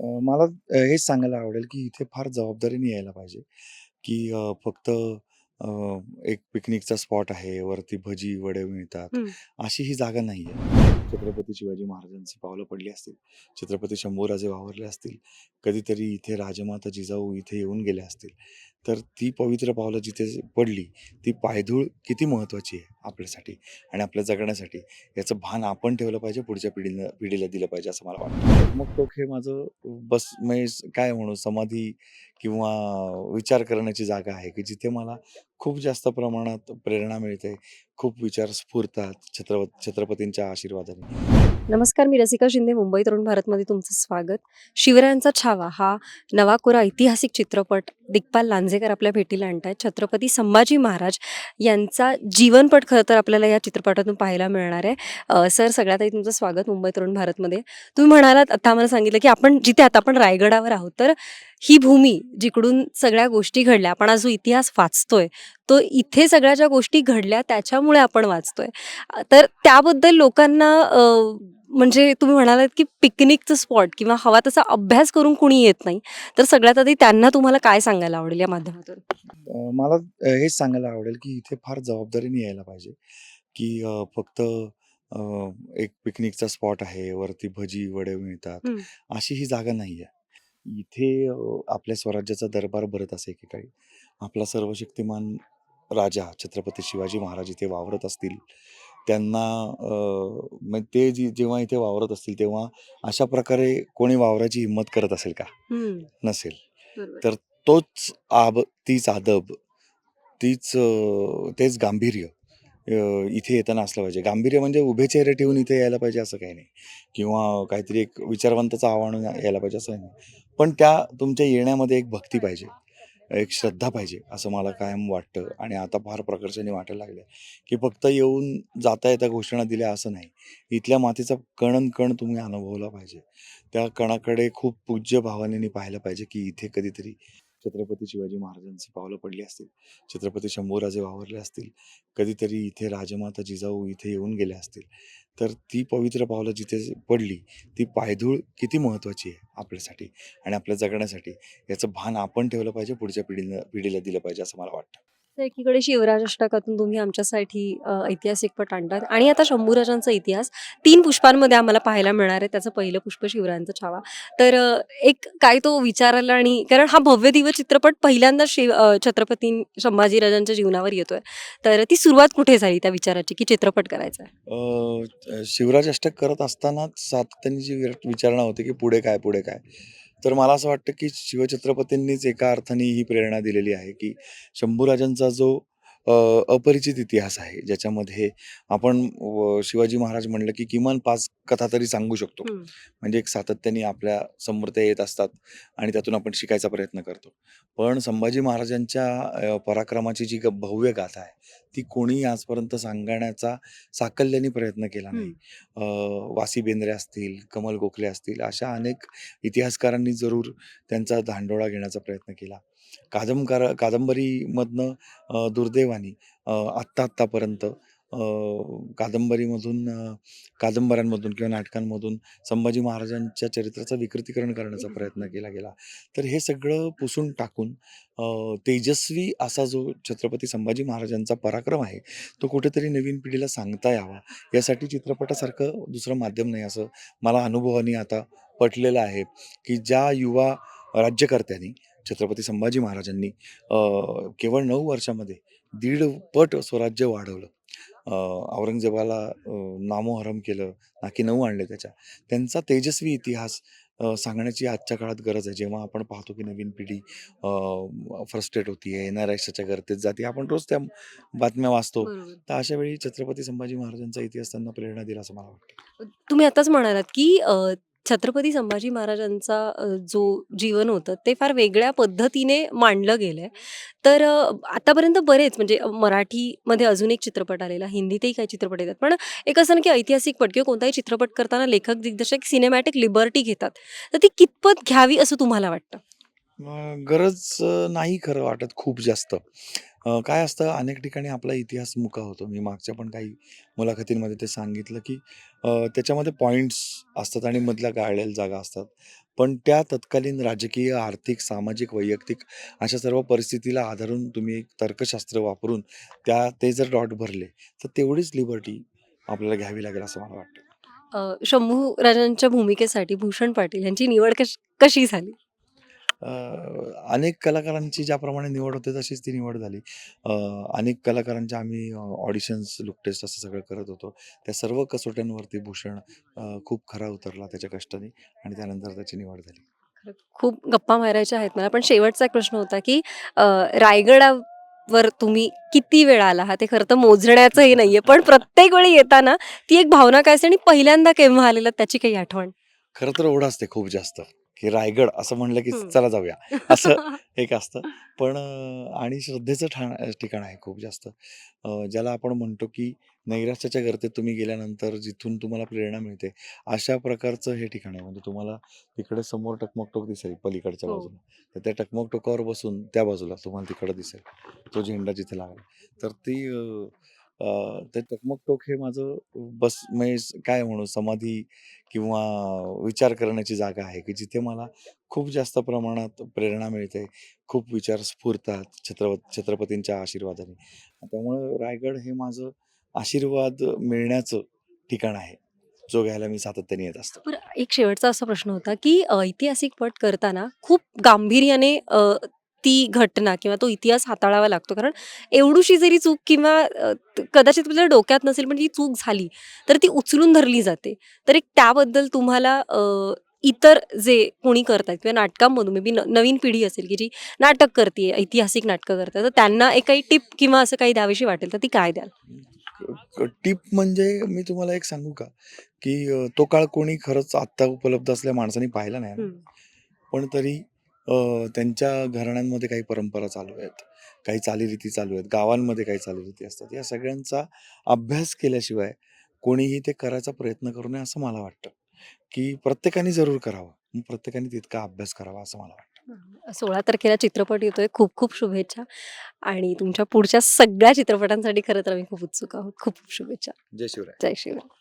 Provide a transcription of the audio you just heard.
मला हेच सांगायला आवडेल, की इथे फार जबाबदारीने यायला पाहिजे, की अ, फक्त अ, एक पिकनिकचा स्पॉट आहे, वरती भजी, वडे मिळतात. अशी ही जागा नाही आहे. छत्रपती शिवाजी महाराजांची पावलं पडली असतील, छत्रपती शंभूराजे वावरले असतील, कधीतरी इथे राजमाता जिजाऊ इथे येऊन गेल्या असतील, तर ती पवित्र पावलं जिथे पडली, ती पायधूळ किती महत्त्वाची आहे आपल्यासाठी आणि आपल्या जगण्यासाठी, याचं भान आपण ठेवलं पाहिजे, पुढच्या पिढीनं पिढीला दिलं पाहिजे, असं मला वाटतं. मग तो हे माझं बस म्हणजे काय म्हणू समाधी किंवा विचार करण्याची जागा आहे, की जिथे मला खूप जास्त प्रमाणात प्रेरणा मिळते, खूप विचार स्फुरतात छत्रप छत्रपतींच्या आशीर्वादाने. नमस्कार, मी रसिका शिंदे, मुंबई तरुण भारतमध्ये तुमचं स्वागत. शिवरायांचा छावा हा नवा कोरा ऐतिहासिक चित्रपट दिग्पाल लांजेकर आपल्या भेटीला आणतायत. छत्रपती संभाजी महाराज यांचा जीवनपट खरं तर आपल्याला या चित्रपटातून पाहायला मिळणार आहे. सर सगळ्यात आधी तुमचं स्वागत मुंबई तरुण भारतमध्ये. तुम्ही म्हणालात आता आम्हाला सांगितलं, की आपण जिथे आता आपण रायगडावर आहोत, तर ही भूमी जिकडून सगळ्या गोष्टी घडल्या, आपण आज जो इतिहास वाचतोय, तो इथे सगळ्या ज्या गोष्टी घडल्या त्याच्यामुळे आपण वाचतोय. तर त्याबद्दल लोकांना म्हणजे तुम्ही म्हणालात, की पिकनिकचं स्पॉट किंवा हवा तसा अभ्यास करून कुणी येत नाही. तर सगळ्यात आधी त्यांना तुम्हाला काय सांगायला आवडेल या माध्यमातून? मला हेच सांगायला आवडेल, की इथे फार जबाबदारीने यायला पाहिजे, की अ, फक्त अ, एक पिकनिकचा स्पॉट आहे, वरती भजी, वडे मिळतात. अशी ही जागा नाही आहे. इथे अ, आपल्या स्वराज्याचा दरबार भरत असे एकेकाळी. आपला सर्वशक्तिमान राजा छत्रपती शिवाजी महाराज इथे वावरत असतील, त्यांना अ, मग ते जे जेव्हा इथे वावरत असतील, तेव्हा अशा प्रकारे कोणी वावराची हिंमत करत असेल का? हं. नसेल. बरोबर. तर तोच आब तीच अदब, तीच अ, तेच गांभीर्य अ, इथे येताना असलं पाहिजे. गांभीर्य म्हणजे उभे चेहरे ठेवून इथे यायला पाहिजे असं काही नाही किंवा काहीतरी एक विचारवंताचं आव्हान यायला पाहिजे असं नाही. पण त्या तुमच्या येण्यामध्ये एक भक्ती पाहिजे, एक श्रद्धा पाहिजे, असं मला कायम वाटतं आणि आता फार प्रकर्षाने वाटायला लागलं की फक्त येऊन जाता-येता घोषणा दिल्या असं नाही. इथल्या मातीचा कणन कण तुम्ही अनुभवला पाहिजे. त्या कणाकडे खूप पूज्य भावाने पाहिलं पाहिजे, की इथे कधीतरी छत्रपती शिवाजी महाराजांची पावलं पडली असतील, छत्रपती शंभूराजे वावरले असतील, कधीतरी इथे राजमाता जिजाऊ इथे येऊन गेल्या असतील, तर ती पवित्र पावलं जिथे पडली, ती पायधूळ किती महत्त्वाची आहे आपल्यासाठी आणि आपल्या जगण्यासाठी, याचं भान आपण ठेवलं पाहिजे, पुढच्या पिढीला पिढीला दिलं पाहिजे, असं मला वाटतं. तर एकीकडे शिवराज अष्टकातून तुम्ही आमच्यासाठी ऐतिहासिक पट आणतात आणि आता शंभूराजांचा इतिहास तीन पुष्पांमध्ये आम्हाला पाहायला मिळणार आहे. त्याचं पहिलं पुष्प शिवरायांचा छावा. तर एक काय तो विचारायला आणि कारण हा भव्य दिव्य चित्रपट पहिल्यांदा शिव छत्रपती संभाजीराजांच्या जीवनावर येतोय. तर ती सुरुवात कुठे झाली त्या विचाराची, की चित्रपट करायचा आहे? शिवराज अष्टक करत असतानाच सातत्याने जी विचारणा होती, की पुढे काय, पुढे काय? तर मला असं वाटतं, की शिवछत्रपतींनीच एका अर्थाने ही प्रेरणा दिलेली आहे, की शंभूराजांचा जो अ, अपरिचित इतिहास आहे, ज्याच्यामध्ये आपण व शिवाजी महाराज म्हणलं, की किमान 5 कथा तरी सांगू शकतो. हं. म्हणजे एक सातत्याने आपल्यासमोर ते येत असतात आणि त्यातून आपण शिकायचा प्रयत्न करतो. पण संभाजी महाराजांच्या अ, पराक्रमाची जी भव्य गाथा आहे, ती कोणीही आजपर्यंत सांगण्याचा साकल्याने प्रयत्न केला नाही. हं. अ, वासी बेंद्रे असतील, कमल गोखले असतील, अशा अनेक इतिहासकारांनी जरूर त्यांचा धांडोळा घेण्याचा प्रयत्न केला. कादंबकार कादंबरीमधनं अ, दुर्दैवाने अ, आत्ता-आत्तापर्यंत अ, कादंबरीमधून अ, कादंबऱ्यांमधून किंवा नाटकांमधून संभाजी महाराजांच्या चरित्राचं विकृतीकरण करण्याचा प्रयत्न केला गेला. तर हे सगळं पुसून टाकून अ, तेजस्वी असा जो छत्रपती संभाजी महाराजांचा पराक्रम आहे, तो कुठेतरी नवीन पिढीला सांगता यावा, यासाठी चित्रपटासारखं दुसरं माध्यम नाही, असं मला अनुभवाने आता पटलेलं आहे, की ज्या युवा राज्यकर्त्यांनी छत्रपती संभाजी महाराजांनी केवळ 9 वर्षामध्ये दीड पट स्वराज्य वाढवलं. औरंगजेबाला नामोहरम केलं, नाकी 9 आणले त्याच्या. त्यांचा तेजस्वी इतिहास सांगण्याची आजच्या काळात गरज आहे. जेव्हा आपण पाहतो, की नवीन पिढी फ्रस्ट्रेट होतीये, एन-आर-आयच्या गर्दीत जाते. आपण रोज त्या बातम्या वाचतो. तर अशा वेळी छत्रपती संभाजी महाराजांचा इतिहास त्यांना प्रेरणा देईल असं मला वाटतं. तुम्ही आताच म्हणालात, की छत्रपती संभाजी महाराजांचा जो जीवन होतं ते फार वेगळ्या पद्धतीने मांडलं गेलंय. तर अ, आतापर्यंत बरेच म्हणजे मराठीमध्ये अजून एक चित्रपट आलेला, हिंदीतही काही चित्रपट येतात. पण एक असं ना, की ऐतिहासिक पट किंवा कोणताही चित्रपट करताना लेखक, दिग्दर्शक सिनेमॅटिक लिबर्टी घेतात. तर ती कितपत घ्यावी असं तुम्हाला वाटतं? गरज अ, नाही खरं वाटत खूप जास्त. अ, काय असतं अनेक ठिकाणी आपला इतिहास मुका होतो. मी मागच्या पण काही मुलाखतींमध्ये ते सांगितलं, की अ, त्याच्यामध्ये पॉइंट्स असतात आणि मधल्या गाळलेल्या जागा असतात. पण त्या तत्कालीन राजकीय आर्थिक सामाजिक वैयक्तिक अशा सर्व परिस्थितीला आधारून तुम्ही एक तर्कशास्त्र वापरून त्या ते जर डॉट भरले तर तेवढीच लिबर्टी आपल्याला घ्यावी लागेल असं मला वाटतं अ, शंभू राजांच्या भूमिकेसाठी भूषण पाटील यांची निवड कश कशी झाली अनेक कलाकारांची ज्याप्रमाणे निवड होते तशीच ती निवड झाली. अनेक कलाकारांच्या आम्ही ऑडिशन्स लुक टेस्ट असं सगळं करत होतो. त्या सर्व कसोट्यांवरती भूषण खूप खरा उतरला त्याच्या कष्टाने आणि त्यानंतर त्याची निवड झाली. खूप गप्पा मारायच्या आहेत मला पण शेवटचा एक प्रश्न होता की रायगडावर तुम्ही किती वेळा आला? आहात ते खरं तर मोजण्याचं हे नाहीये पण प्रत्येक वेळी येताना ती एक भावना काय असते आणि पहिल्यांदा केव्हा आलेला त्याची काही आठवण? खरं तर ओढ असते खूप जास्त. की रायगड असं म्हणलं की. चला जाऊया. असं एक असतं. पण आणि श्रद्धेचं ठा ठिकाण आहे खूप जास्त. ज्याला आपण म्हणतो की नैराश्याच्या गर्तेत तुम्ही गेल्यानंतर जिथून तुम्हाला प्रेरणा मिळते अशा प्रकारचं हे ठिकाण आहे. म्हणजे तुम्हाला तिकडे समोर टकमकटोक दिसेल पलीकडच्या हो. बाजूला. तर त्या टकमकटोकावर बसून त्या बाजूला तुम्हाला तिकडं दिसेल. तो झेंडा जिथे लागला. तर ती अ, अ, ते टकमकटोक हे माझं बस म्हणजे काय म्हणू समाधी किंवा विचार करण्याची जागा आहे की जिथे मला खूप जास्त प्रमाणात प्रेरणा मिळते खूप विचार स्फुरतात छत्रप छत्रपतींच्या आशीर्वादाने. त्यामुळं रायगड हे माझं आशीर्वाद मिळण्याचं ठिकाण आहे जो घ्यायला मी सातत्याने येत असतो. बरं एक शेवटचा असा प्रश्न होता की ऐतिहासिक पट करताना खूप गांभीर्याने अ, ती घटना किंवा तो इतिहास हाताळावा लागतो. कारण एवढूशी जरी चूक किंवा कदाचित तुझ्या डोक्यात नसेल पण ती चूक झाली तर ती उचलून धरली जाते. तर एक त्याबद्दल तुम्हाला इतर जे कोणी करतायत किंवा नाटकांमधून मे बी नवीन पिढी असेल की जी नाटक करते ऐतिहासिक नाटकं करतात तर त्यांना एक काही टिप किंवा असं काही द्यावीशी वाटेल तर ती काय द्याल? टिप म्हणजे मी तुम्हाला एक सांगू का की तो काळ कोणी खरंच आत्ता उपलब्ध असल्या माणसांनी पाहिला नाही. पण तरी अ, त्यांच्या घराण्यांमध्ये काही परंपरा चालू आहेत काही चालीरीती चालू आहेत गावांमध्ये काही चालीरीती असतात. या सगळ्यांचा अभ्यास केल्याशिवाय कोणीही ते करायचा प्रयत्न करू नये असं मला वाटतं की प्रत्येकाने जरूर करावं. मग प्रत्येकाने तितका अभ्यास करावा असं मला वाटतं. सोळा तारखेला चित्रपट येतोय. खूप खूप शुभेच्छा आणि तुमच्या पुढच्या सगळ्या चित्रपटांसाठी खरं तर आम्ही खूप उत्सुक आहोत. खूप खूप शुभेच्छा. जय शिवराय. जय शिवराय.